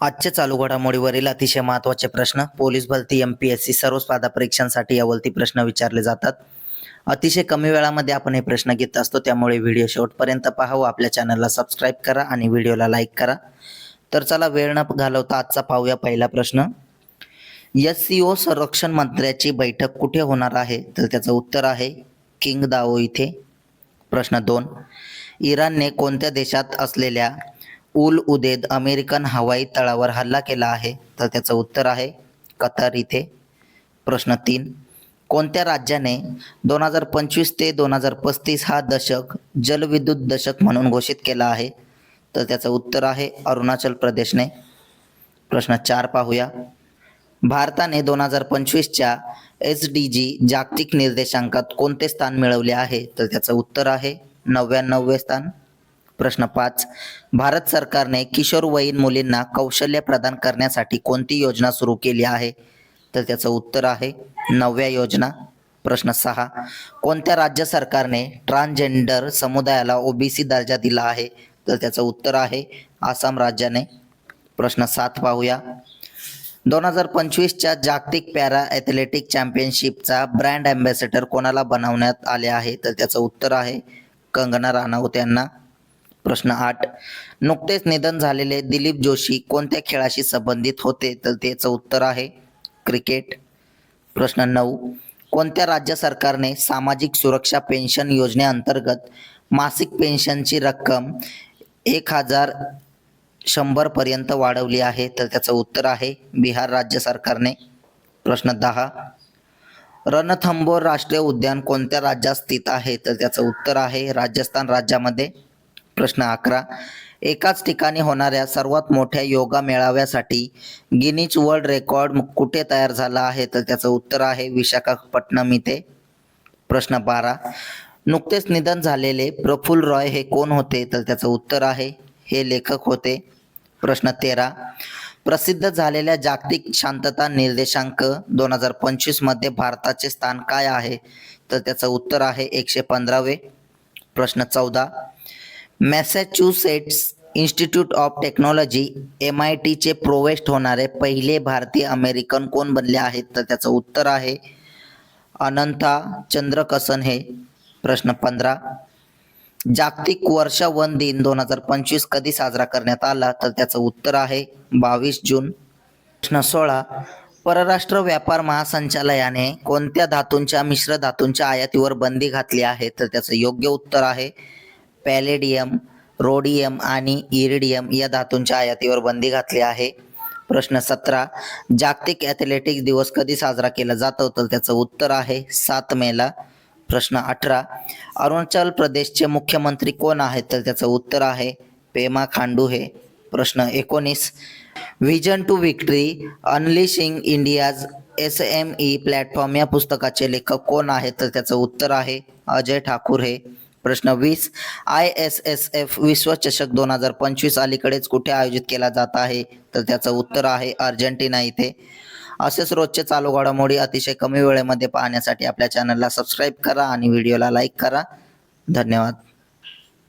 आजच्या चालू घडामोडीवरील अतिशय महत्त्वाचे प्रश्न पोलीस भरती एम पी एस सी सर्व स्पर्धा परीक्षांसाठी यावरती प्रश्न विचारले जातात. अतिशय कमी वेळामध्ये आपण हे प्रश्न घेत असतो त्यामुळे व्हिडिओ शेवटपर्यंत पहा व आपल्या चॅनलला सबस्क्राईब करा आणि व्हिडिओला लाईक करा. तर चला वेळ न घालवता आजचा पाहूया पहिला प्रश्न. एस सी ओ संरक्षण मंत्र्याची बैठक कुठे होणार आहे? तर त्याचं उत्तर आहे किंग दाओ इथे. प्रश्न दोन. इराणने कोणत्या देशात असलेल्या उल उदेद अमेरिकन हवाई तळावर हल्ला केला आहे. तर त्याचं उत्तर आहे कतार इथे. प्रश्न तीन. कोणत्या राज्याने दोन हजार पंचवीस ते दोन हजार पस्तीस हा दशक जलविद्युत दशक म्हणून घोषित केला आहे? तर त्याचं उत्तर आहे अरुणाचल प्रदेशने. प्रश्न चार पाहूया. भारताने दोन हजार पंचवीसच्या एस डी जी जागतिक निर्देशांकात कोणते स्थान मिळवले आहे? तर त्याचं उत्तर आहे नव्याण्णववे स्थान. प्रश्न पाच. भारत सरकारने किशोरवयीन मुलींना कौशल्य प्रदान करण्यासाठी कोणती योजना सुरू केली आहे? तर त्याचं उत्तर आहे नव्या योजना. प्रश्न सहा. कोणत्या राज्य सरकारने ट्रान्सजेंडर समुदायाला ओबीसी दर्जा दिला आहे? तर त्याचं उत्तर आहे आसाम राज्याने. प्रश्न सात पाहूया. दोन हजार पंचवीसच्या जागतिक पॅरा ॲथलेटिक चॅम्पियनशिपचा ब्रँड अँबॅसेडर कोणाला बनवण्यात आले आहे? तर त्याचं उत्तर आहे कंगना राणावत यांना. प्रश्न आठ. नुकतेच निधन झालेले दिलीप जोशी कोणत्या खेळाशी संबंधित होते? तर त्याचं उत्तर आहे क्रिकेट. प्रश्न नऊ. कोणत्या राज्य सरकारने सामाजिक सुरक्षा पेन्शन योजनेअंतर्गत मासिक पेन्शनची रक्कम एक हजार शंभरपर्यंत वाढवली आहे? तर त्याचं उत्तर आहे बिहार राज्य सरकारने. प्रश्न दहा. रणथंबोर राष्ट्रीय उद्यान कोणत्या राज्यात स्थित आहे? तर त्याचं उत्तर आहे राजस्थान राज्यामध्ये. प्रश्न अकरा. एकाच ठिकाणी होणाऱ्या सर्वात मोठ्या योगा मेळाव्यासाठी गिनीज वर्ल्ड रेकॉर्ड कुठे तयार झाला आहे? तर त्याचं उत्तर आहे विशाखापट्टणम इथे. प्रश्न बारा. नुकतेच निधन झालेले प्रफुल्ल रॉय हे कोण होते? तर त्याचं उत्तर आहे हे लेखक होते. प्रश्न तेरा. प्रसिद्ध झालेल्या जागतिक शांतता निर्देशांक दोन हजार पंचवीसमध्ये भारताचे स्थान काय आहे? तर त्याचं उत्तर आहे एकशे पंधरावे. प्रश्न चौदा. Massachusetts institute of technology M I टीचे प्रोवेस्ट होणारे पहिले भारतीय अमेरिकन कोण बनले आहेत? तर त्याचं उत्तर आहे अनंता चंद्रकसन हे. प्रश्न पंधरा. जागतिक वर्ष वन दिन दोन हजार पंचवीस कधी साजरा करण्यात आला? तर त्याचं उत्तर आहे बावीस जून. प्रश्न सोळा. परराष्ट्र व्यापार महासंचालयाने कोणत्या धातूंच्या मिश्र धातूंच्या आयातीवर बंदी घातली आहे? तर त्याचं योग्य उत्तर आहे पॅलेडियम रोडियम आणि इरिडियम या धातूंच्या आयातीवर बंदी घातली आहे. प्रश्न सतरा जागतिक ॲथलेटिक्स दिवस कधी साजरा केला जातो? तर त्याचं उत्तर आहे सात मेला. प्रश्न अठरा अरुणाचल प्रदेशचे मुख्यमंत्री कोण आहेत? तर त्याचं उत्तर आहे पेमा खांडू हे प्रश्न एकोणीस vision to victory unleashing India's S M E platform या पुस्तकाचे लेखक कोण आहेत? तर त्याचं उत्तर आहे अजय ठाकूर हे. प्रश्न वीस. आय एस एस एफ विश्वचषक दोन हजार पंचवीस अलीकडेच कुठे आयोजित केला जात आहे? तर त्याचं उत्तर आहे अर्जेंटिना इथे. असेच रोजचे चालू घडामोडी अतिशय कमी वेळेमध्ये पाहण्यासाठी आपल्या चॅनलला सबस्क्राईब करा आणि व्हिडिओला लाईक करा. धन्यवाद.